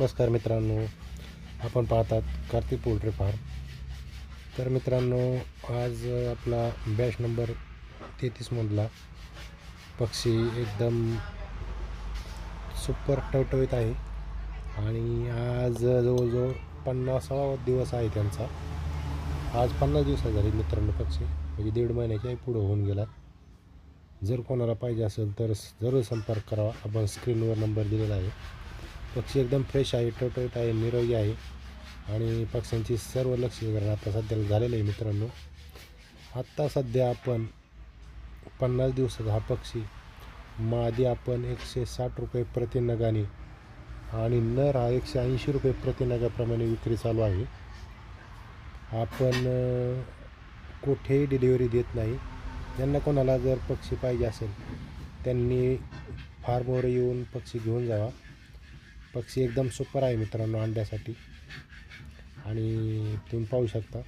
नमस्कार मित्रांनो आपण पाहतात कार्तिक पोल्ट्री फार्म. तर मित्रांनो आज आपला बॅच नंबर तेहतीसमधला पक्षी एकदम सुपर टवटवीत आहे. आणि आज जवळजवळ पन्नासावा दिवस आहे त्यांचा. आज पन्नास दिवस झाले मित्रांनो पक्षी. म्हणजे दीड महिन्याच्याही पुढं होऊन गेला. जर कोणाला पाहिजे असेल तर जरूर संपर्क करावा. आपण स्क्रीनवर नंबर दिलेला आहे. पक्षी एकदम फ्रेश आहे टवटवीत आहे निरोगी आहे. आणि पक्ष्यांची सर्व लसीकरण आता सध्याला झालेलं आहे मित्रांनो. आत्ता सध्या आपण पन्नास दिवसाचा हा पक्षी मादी आपण एकशे साठ रुपये प्रति नगाने आणि नर हा एकशे ऐंशी रुपये प्रति नगाप्रमाणे विक्री चालू आहे. आपण कुठेही डिलिव्हरी देत नाही. ज्यांना कोणाला जर पक्षी पाहिजे असेल त्यांनी फार्मवर येऊन पक्षी घेऊन जावा. पक्षी एकदम सुपर आहे मित्रांनो अंड्यासाठी. आणि तुम्ही पाहू शकता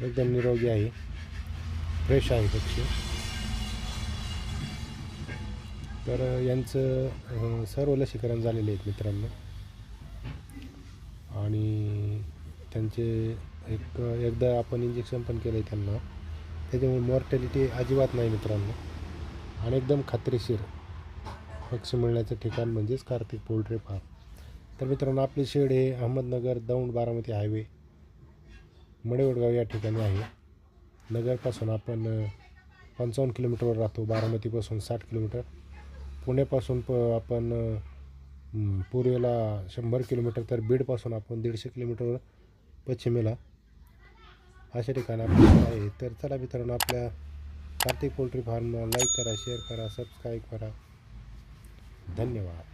एकदम निरोगी आहे. फ्रेश आहे पक्षी. तर यांचं सर्व लसीकरण झालेले आहेत मित्रांनो. आणि त्यांचे एक एकदा आपण इंजेक्शन पण केलं आहे त्यांना. त्याच्यामुळे मॉर्टॅलिटी अजिबात नाही मित्रांनो. आणि एकदम खात्रीशीर पक्षी मिळण्याचं ठिकाण म्हणजेच कार्तिक पोल्ट्री फार्म तर मित्रांनो आपली शेड हे अहमदनगर दौंड बारामती हायवे मडेवडगाव या ठिकाणी आहे. नगरपासून आपण पंचावन्न किलोमीटरवर राहतो बारामतीपासून साठ किलोमीटर. पुण्यापासून प आपण पूर्वेला शंभर किलोमीटर तर बीडपासून आपण दीडशे किलोमीटरवर पश्चिमेला अशा ठिकाणी आपल्याला आहे. तर चला मित्रांनो आपल्या कार्तिक पोल्ट्री फार्मला लाईक करा शेअर करा सबस्क्राईब करा. धन्यवाद.